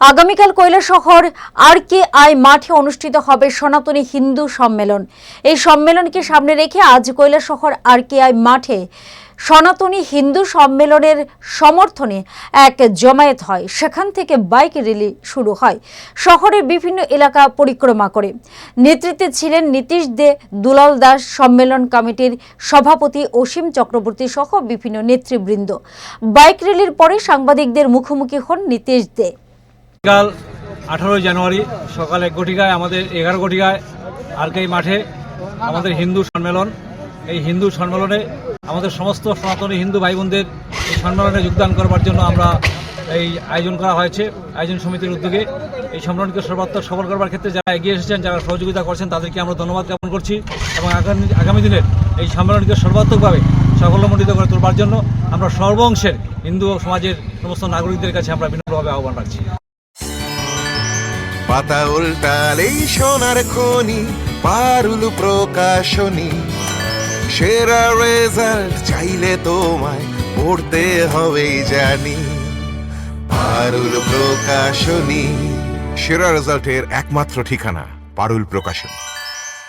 আগামীকাল কৈলাসহর আর কে আই মাঠে অনুষ্ঠিত হবে সনাতনী হিন্দু সম্মেলন। এই সম্মেলনকে সামনে রেখে আজ কৈলাসহর আর কে আই মাঠে সনাতনী হিন্দু সম্মেলনের সমর্থনে এক জমায়েত হয়। সেখান থেকে বাইক র্যালি শুরু হয়। শহরের বিভিন্ন এলাকা পরিক্রমা করে। নেতৃত্বে ছিলেন নীতিশ দে, দুলাল দাস সম্মেলন কমিটির সভাপতি অসীম চক্রবর্তী সহ বিভিন্ন নেতৃবৃন্দ। বাইক র্যালির পরে সাংবাদিকদের মুখোমুখি হন নীতিশ দে। কাল আঠারোই জানুয়ারি সকাল এক ঘটিকায় আমাদের এগারো ঘটিকায় আরকাই মাঠে আমাদের হিন্দু সম্মেলন। এই হিন্দু সম্মেলনে আমাদের সমস্ত সনাতনী হিন্দু ভাই বোনদের এই সম্মেলনে যোগদান করবার জন্য আমরা এই আয়োজন করা হয়েছে, আয়োজন সমিতির উদ্যোগে। এই সম্মেলনকে সর্বাত্মক সফল করবার ক্ষেত্রে যারা এগিয়ে এসেছেন, যারা সহযোগিতা করছেন, তাদেরকে আমরা ধন্যবাদ জ্ঞাপন করছি এবং আগামী আগামী দিনের এই সম্মেলনকে সর্বাত্মকভাবে সাফল্যমণ্ডিত করে তোলবার জন্য আমরা সর্ব সর্বংশের হিন্দু সমাজের সমস্ত নাগরিকদের কাছে আমরা বিনম্রভাবে আহ্বান রাখছি। পাতা উল্টালেই সোনার খনি, পারুল প্রকাশনী। সেরা রেজাল্ট চাইলে তোমায় পড়তে হবে জানি। পারুল প্রকাশনী, সেরা রেজাল্টের একমাত্র ঠিকানা পারুল প্রকাশনী।